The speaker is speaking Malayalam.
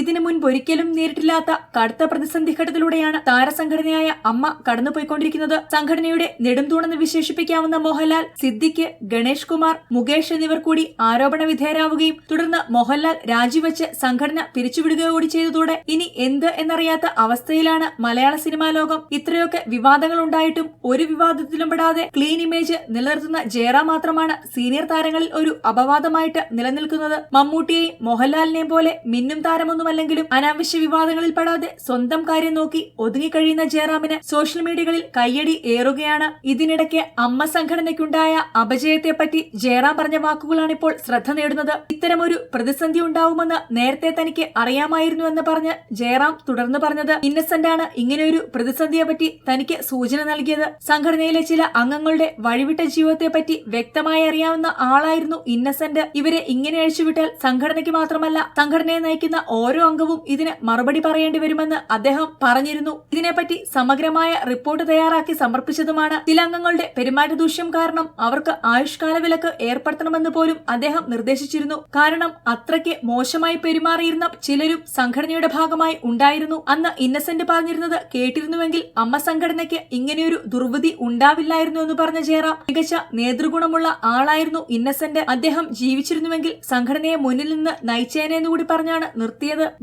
ഇതിനു മുൻപ് ഒരിക്കലും നേരിട്ടില്ലാത്ത കടുത്ത പ്രതിസന്ധി ഘട്ടത്തിലൂടെയാണ് താരസംഘടനയായ അമ്മ കടന്നുപോയിക്കൊണ്ടിരിക്കുന്നത്. സംഘടനയുടെ നെടുംതൂണെന്ന് വിശേഷിപ്പിക്കാവുന്ന മോഹൻലാൽ സിദ്ദിഖ് ഗണേഷ് കുമാർ മുകേഷ് എന്നിവർ കൂടി ആരോപണ വിധേയരാവുകയും തുടർന്ന് മോഹൻലാൽ രാജിവെച്ച് സംഘടന പിരിച്ചുവിടുകയോ കൂടി ചെയ്തതോടെ ഇനി എന്ത് എന്നറിയാത്ത അവസ്ഥയിലാണ് മലയാള സിനിമാ ലോകം. ഇത്രയൊക്കെ വിവാദങ്ങൾ ഉണ്ടായിട്ടും ഒരു വിവാദത്തിലും പെടാതെ ക്ലീൻ ഇമേജ് നിലനിർത്തുന്ന ജയറാം മാത്രമാണ് സീനിയർ താരങ്ങളിൽ ഒരു അപവാദമായിട്ട് നിലനിൽക്കുന്നത്. മമ്മൂട്ടിയെയും മോഹൻലാലിനെയും പോലെ മിന്നും താരമൊന്നുമല്ലെങ്കിലും അനാവശ്യ വിവാദങ്ങളിൽ പെടാതെ സ്വന്തം കാര്യം നോക്കി ഒതുങ്ങിക്കഴിയുന്ന ജയറാമിന് സോഷ്യൽ മീഡിയകളിൽ കയ്യടി ഏറുകയാണ്. ഇതിനിടയ്ക്ക് അമ്മ സംഘടനയ്ക്കുണ്ടായ അപജയത്തെപ്പറ്റി ജയറാം പറഞ്ഞ വാക്കുകളാണിപ്പോൾ ശ്രദ്ധ നേടുന്നത്. ഇത്തരമൊരു പ്രതിസന്ധി ഉണ്ടാവുമെന്ന് നേരത്തെ തനിക്ക് അറിയാമായിരുന്നു എന്ന് പറഞ്ഞ് ജയറാം തുടർന്ന് പറഞ്ഞത് ഇന്നസെന്റ് ആണ് ഇങ്ങനെയൊരു പ്രതിസന്ധിയെപ്പറ്റി തനിക്ക് സൂചന നൽകിയത്. സംഘടനയിലെ ചില അംഗങ്ങളുടെ വഴിവിട്ട ജീവിതത്തെപ്പറ്റി വ്യക്തമായി അറിയാവുന്ന ആളായിരുന്നു ഇന്നസെന്റ്. ഇവരെ ഇങ്ങനെ അഴിച്ചുവിട്ടാൽ സംഘടനയ്ക്ക് മാത്രമല്ല സംഘടനയെ നയിക്കുന്ന ഓരോ അംഗവും ഇതിന് മറുപടി പറയേണ്ടി വരുമെന്ന് അദ്ദേഹം പറഞ്ഞിരുന്നു. ഇതിനെപ്പറ്റി സമഗ്രമായ റിപ്പോർട്ട് തയ്യാറാക്കി സമർപ്പിച്ചതുമാണ്. ചില അംഗങ്ങളുടെ പെരുമാറ്റ ദൂഷ്യം കാരണം അവർക്ക് ആയുഷ്കാല വിലക്ക് ഏർപ്പെടുത്തണമെന്ന് പോലും അദ്ദേഹം നിർദ്ദേശിച്ചിരുന്നു. കാരണം അത്രയ്ക്ക് മോശമായി പെരുമാറിയിരുന്ന ചിലരും സംഘടനയുടെ ഭാഗമായി ഉണ്ടായിരുന്നു. അന്ന് ഇന്നസെന്റ് പറഞ്ഞിരുന്നത് കേട്ടിരുന്നുവെങ്കിൽ അമ്മ സംഘടനയ്ക്ക് ഇങ്ങനെയൊരു ദുർവിധി ഉണ്ടാവില്ലായിരുന്നു എന്ന് പറഞ്ഞ ജയറാം മികച്ച നേതൃഗുണമുള്ള ആളായിരുന്നു ഇന്നസെന്റ്. അദ്ദേഹം ജീവിച്ചിരുന്നുവെങ്കിൽ സംഘടനയെ മുന്നിൽ നിന്ന് നയിച്ചേനെ എന്ന് കൂടി പറഞ്ഞാണ് നിർത്തിയത്. കിട്ടിയത്